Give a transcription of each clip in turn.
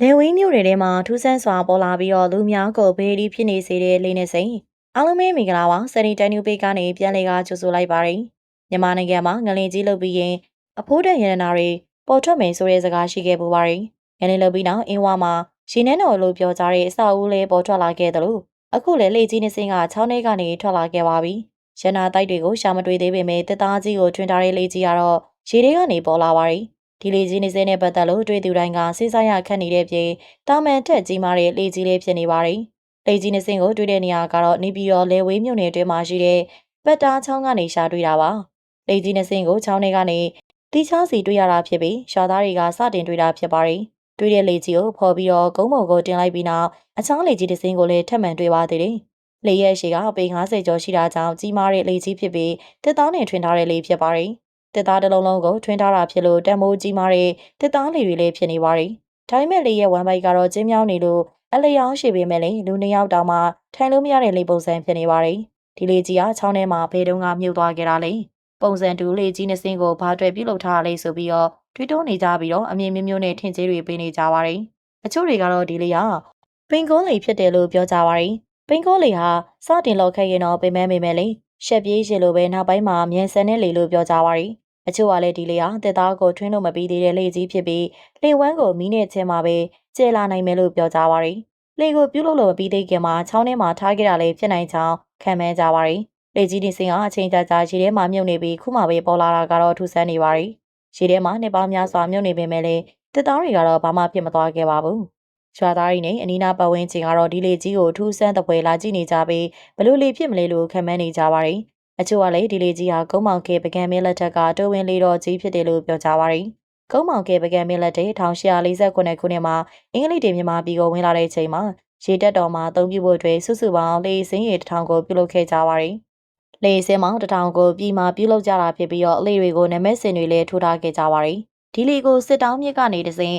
လေဝင်းမြို့တွေထဲမှာထူးဆန်းစွာပေါ်လာပြီးတော့လူများကိုဘေးဒီဖြစ်နေစေတဲ့လေးနဲ့စိန်အားလုံးပဲမင်္ဂလာပါစနီတိုင်းနူပေကနေပြန်လေကကြိုဆိုလိုက်ပါရယ်မြန်မာနိုင်ငံမှာငလင်ကြီးလုပ်ပြီးရင်အဖိုးတဲ့ရတနာတွေပေါ်ထွက်မယ်ဆိုတဲ့စကားရှိခဲ့ပူပါရယ်ငလင်လုပ်ပြီးနောက်အင်းဝါမှာရှင်နှန်းတော်လို့ပြောကြတဲ့အဆောက်အဦလေးပေါ်ထွက်လာခဲ့တယ်လို့အခုလည်းလေကြီးနေစင်းကချောင်းထဲကနေထွက်လာခဲ့ပါပြီရနာတိုက်တွေကိုရှာမတွေ့သေးပေမဲ့တစ်သားကြီးကိုထွင်ထားတဲ့လေကြီးကတော့ရေတွေကနေပေါ်လာပါရယ် ဒီလေကြီးနေစဲနဲ့ပတ်သက်လို့တွေ့သူတိုင်းကစိတ်ဆရခတ်နေတဲ့ပြင်တာမန်ထက်ကြီးမားတဲ့လေကြီးလေးဖြစ်နေပါတယ်။လေကြီးနေစင်းကိုတွေ့တဲ့နေရာကတော့နေပြည်တော်လေဝေးမြို့နယ်အတွင်းမှာရှိတဲ့ပတ်တားချောင်းကနေရှာတွေ့တာပါ။လေကြီးနေစင်းကိုချောင်းထဲကနေတီချောင်းစီတွေ့ရတာဖြစ်ပြီးရွာသားတွေကစတင်တွေ့တာဖြစ်ပါတယ်။တွေ့တဲ့လေကြီးကိုဖော်ပြီးတော့ကုန်းပေါ်ကိုတင်လိုက်ပြီးနောက်အချောင်းလေကြီးတစ်စင်းကိုလည်းထပ်မံတွေ့ပါသေးတယ်။လေရဲ့ရှည်ကပေ90ကျော်ရှိတာကြောင့်ကြီးမားတဲ့လေကြီးဖြစ်ပြီးတစ်တောင်းနဲ့ထွင်ထားတဲ့လေဖြစ်ပါတယ်။ တစ်သားတစ်လုံးလုံးကိုထွင်းထားတာဖြစ်လို့တံမိုးကြီးမားတဲ့တစ်သားလေးတွေလည်းဖြစ်နေပါတယ်။ဒါပေမဲ့လေရဲ့ဝမ်ဘိုက်ကတော့ကျင်းမြောင်းနေလို့အလျောင်းရှိပေမဲ့လည်းလူနှစ်ယောက်တောင်မှထိုင်လို့မရတဲ့လေပုံစံဖြစ်နေပါတယ်။ဒီလေကြီးကချောင်းထဲမှာဘယ်တုန်းကမြုပ်သွားခဲ့တာလဲ။ပုံစံတူလေကြီးနှစ်စင်းကိုဘာတွေပြုတ်လောက်ထားလဲဆိုပြီးတော့တွေးတောနေကြပြီးတော့အမြင်မျိုးမျိုးနဲ့ထင်သေးတွေပေးနေကြပါတယ်။အချို့တွေကတော့ဒီလေကပင်ကုန်းလေဖြစ်တယ်လို့ပြောကြပါတယ်။ပင်ကုန်းလေဟာစတင်လောက်ခဲ့ရင်တော့ပင်မမဲမဲလေရှက်ပြေးရေလိုပဲနောက်ပိုင်းမှာမြန်ဆန်တဲ့လေလို့ပြောကြပါတယ်။ အချို့ကလည်းဒီလေဟာတက်သားကိုထွင်းလို့မပြီးသေးတဲ့လေကြီးဖြစ်ပြီးလေဝမ်းကိုမီးနဲ့ချင်းမှာပဲကျဲလာနိုင်မယ်လို့ပြောကြပါရီ။လေကိုပြုတ်လို့လို့မပြီးသေးခင်မှာချောင်းထဲမှာထားခဲ့တာလည်းဖြစ်နိုင်ကြောင်းခံမှန်းကြပါရီ။လေကြီးဒီစင်ကအချိန်ကြာကြာရေထဲမှာမြုပ်နေပြီးခုမှပဲပေါ်လာတာကတော့ထူးဆန်းနေပါရီ။ရေထဲမှာနှစ်ပေါင်းများစွာမြုပ်နေပေမဲ့လည်းတက်သားတွေကတော့ဘာမှဖြစ်မသွားခဲ့ပါဘူး။ရွာသားတွေနဲ့အနီးနားပတ်ဝန်းကျင်ကတော့ဒီလေကြီးကိုထူးဆန်းတဲ့ပွဲလာကြည့်နေကြပြီးဘလို့လေဖြစ်မလဲလို့ခံမှန်းနေကြပါရီ။ အချို့ကလည်းဒီလေကြီးဟာကုန်းမောင်ကဲပကံမဲလက်ထက်ကတိုးဝင်လေးတော်ကြီးဖြစ်တယ်လို့ပြောကြပါရီ။ကုန်းမောင်ကဲပကံမဲလက်တဲ့1848ခုနှစ်မှာအင်္ဂလိပ်တွေမြန်မာပြည်ကိုဝင်လာတဲ့ချိန်မှာရေတက်တော်မှာအသုံးပြုဖို့အတွက်စုစုပေါင်းလေစင်းရေတထောင်ကိုပြုလုပ်ခဲ့ကြပါရီ။လေစင်းမောင်တထောင်ကိုပြည်မှာပြုလုပ်ကြတာဖြစ်ပြီးတော့အလေးတွေကိုနမဲစင်တွေလည်းထိုးထားခဲ့ကြပါရီ။ဒီလေကိုစစ်တောင်းမြစ်ကနေတစဉ်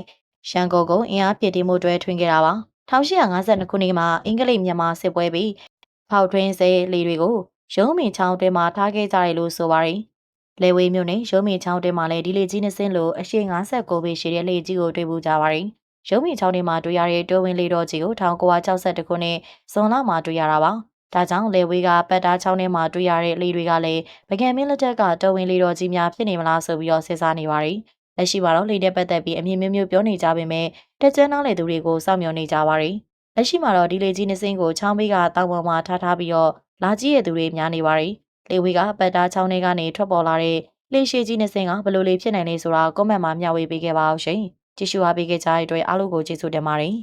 ရန်ကုန်ကအင်အားပြည့်တည်မှုတွေထွင်ခဲ့တာပါ1852ခုနှစ်မှာအင်္ဂလိပ်မြန်မာစစ်ပွဲပြီးဖောက်ထွင်းစေလေတွေကို ရုံးမင်ချောင်းတွင်မှာထားခဲ့ကြတယ်လို့ဆိုပါရီလေဝေးမြို့နယ်ရုံးမင်ချောင်းတွင်မှာလည်းဒီလေကြီးနှစ်စင်းလိုအရှိ59ပေရှိတဲ့လေကြီးကိုတွေ့ပူကြပါရီရုံးမင်ချောင်းတွင်မှာတွေ့ရတဲ့တိုးဝင်လေတော်ကြီးကို1962ခုနှစ်ဇွန်လမှာတွေ့ရတာပါဒါကြောင့်လေဝေးကပတ်တားချောင်းထဲမှာတွေ့ရတဲ့လေတွေကလည်းဗကံမင်းလက်ထက်ကတော်ဝင်လေတော်ကြီးများဖြစ်နေမလားဆိုပြီးတော့စဉ်းစားနေပါရီလက်ရှိမှာတော့လေတဲ့ပတ်သက်ပြီးအမြင်မျိုးမျိုးပြောနေကြပေမဲ့တက်ကျန်းနောက်လေသူတွေကိုစောင့်မျှော်နေကြပါရီလက်ရှိမှာတော့ဒီလေကြီးနှစ်စင်းကိုချောင်းဘေးကတောင်ပေါ်မှာထားထားပြီးတော့ လာကြည့်ရသူတွေများနေပါရီလေဝေးကပတ်တားချောင်းထဲကနေထွက်ပေါ်လာတဲ့လေရှိကြီးနှစ်စင်းကဘလို့လေးဖြစ်နိုင်လဲဆိုတာကွန်မန့်မှာမျှဝေပေးခဲ့ပါအောင်ရှင်ကြည့်ရှုအားပေးခဲ့ကြတဲ့အတွက်အားလုံးကိုကျေးဇူးတင်ပါတယ်